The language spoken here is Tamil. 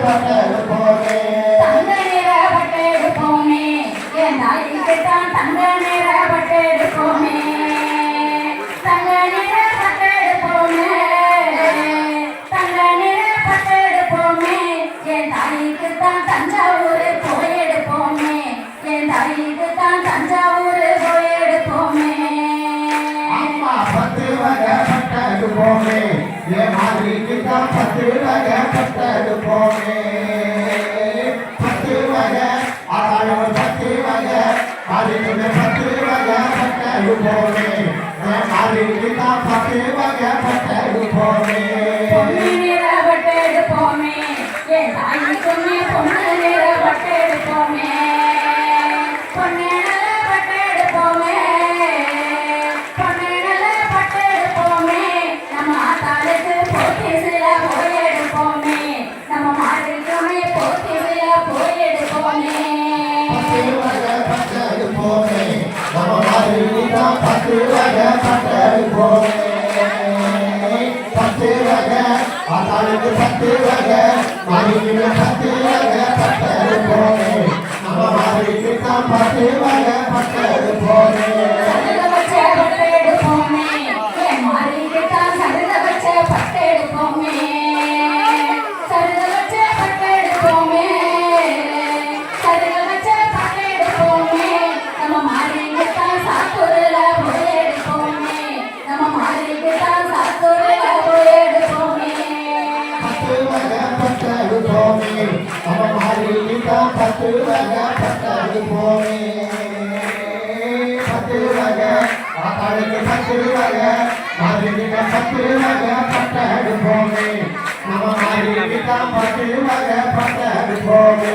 பட்டு எடுப்போமே தங்க நிற பட்டு எடுப்போமே என் தாய்க்கு தான் தங்க நிற பட்டு எடுப்போமே தங்க நிற பட்டு எடுப்போமே தங்க நிற பட்டு எடுப்போமே என் தாய்க்கு தான் தஞ்சாவூர் போய் எடுப்போமே என் தாய்க்கு தான் தஞ்சாவூர் பத்து வகை ஆதாயம் பத்து வகை ஆதிக்கம் பத்து வகை பத்து வகை பட்டு போனே நம்ம மாதிரி பத்து வகை பத்துருவகப்பட்டது போலே பத்துருவக ஆத்தாளுக்கு பத்துருவக மாதிரிக்க பத்துருவகப்பட்டது போலே நம்ம மாதிரிக்கு தான் பத்துருவகப்பட்டது போலே